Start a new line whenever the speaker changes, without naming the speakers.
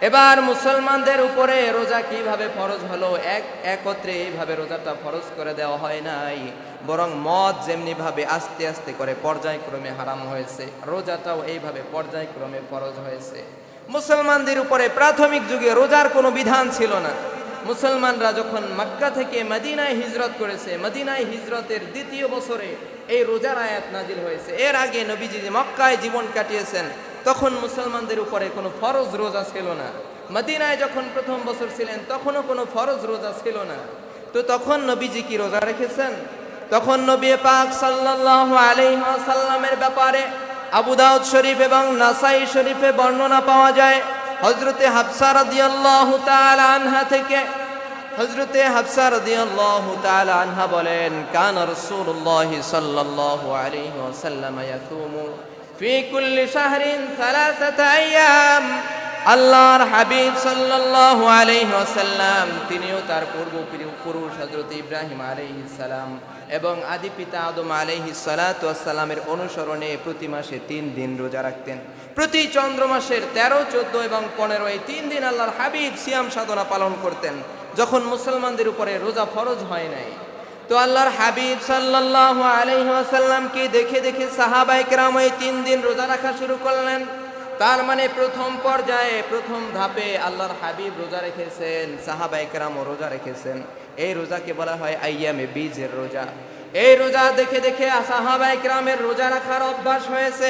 এবার মুসলমানদের উপরে রোজা কীভাবে ফরজ হলো? এক, একত্রে এইভাবে রোজাটা ফরজ করে দেওয়া হয় নাই। বরং মদ যেমনি ভাবে আস্তে আস্তে করে পর্যায়ক্রমে হারাম হয়েছে, রোজাটাও এইভাবে পর্যায়ক্রমে ফরজ হয়েছে। মুসলমানদের উপরে প্রাথমিক যুগে রোজার কোনো বিধান ছিল না। মুসলমানরা যখন মক্কা থেকে মদিনায় হিজরত করেছে, মদিনায় হিজরতের দ্বিতীয় বছরে এই রোজার আয়াত নাজিল হয়েছে। এর আগে নবীজি মক্কায় জীবন কাটিয়েছেন তখন মুসলমানদের উপরে কোনো ফরজ রোজা ছিল না। মদিনায় যখন প্রথম বছর ছিলেন, তখনও কোনো ফরজ রোজা ছিল না। তো তখন নবীজি কি রোজা রেখেছেন? তখন নবী পাক সাল্লাল্লাহু আলাইহি ওয়াসাল্লামের ব্যাপারে আবু দাউদ শরীফ এবং নাসাই শরীফে বর্ণনা পাওয়া যায়। হজরতে হাফসা রাদিয়াল্লাহু তাআলা আনহা থেকে হজরতে হাফসা রাদিয়াল্লাহু তাআলা আনহা বলেন, কান রাসূলুল্লাহ সাল্লাল্লাহু আলাইহি ওয়াসাল্লাম ইয়াসুমু শাহরিন আল্লাহর হাবিব ওয়াসাল্লাম, তিনিও তার পূর্ব পুরুষ হযরত ইব্রাহিম আলাইহিস সালাম এবং আদি পিতা আদম আলাইহিস সালাতু অনুসরণে প্রতি মাসে তিন দিন রোজা রাখতেন। প্রতি চন্দ্র মাসের তেরো, চোদ্দ এবং পনেরো এই তিন দিন আল্লাহর হাবিব সিয়াম সাধনা পালন করতেন, যখন মুসলমানদের উপরে রোজা ফরজ হয় নাই। তো আল্লাহর হাবিব সাল্লাল্লাহু আলাইহি ওয়াসাল্লামকে দেখে দেখে সাহাবায়ে কেরাম এই তিন দিন রোজা রাখা শুরু করলেন? তার মানে প্রথম পর্যায়ে, প্রথম ধাপে আল্লাহর হাবিব রোজা রেখেছেন, সাহাবায়ে কেরামও রোজা রেখেছেন। এই রোজাকে বলা হয় আইয়ামে বীজের রোজা। এই রোজা দেখে দেখে সাহাবায়ে কেরামের রোজা রাখার অভ্যাস হয়েছে।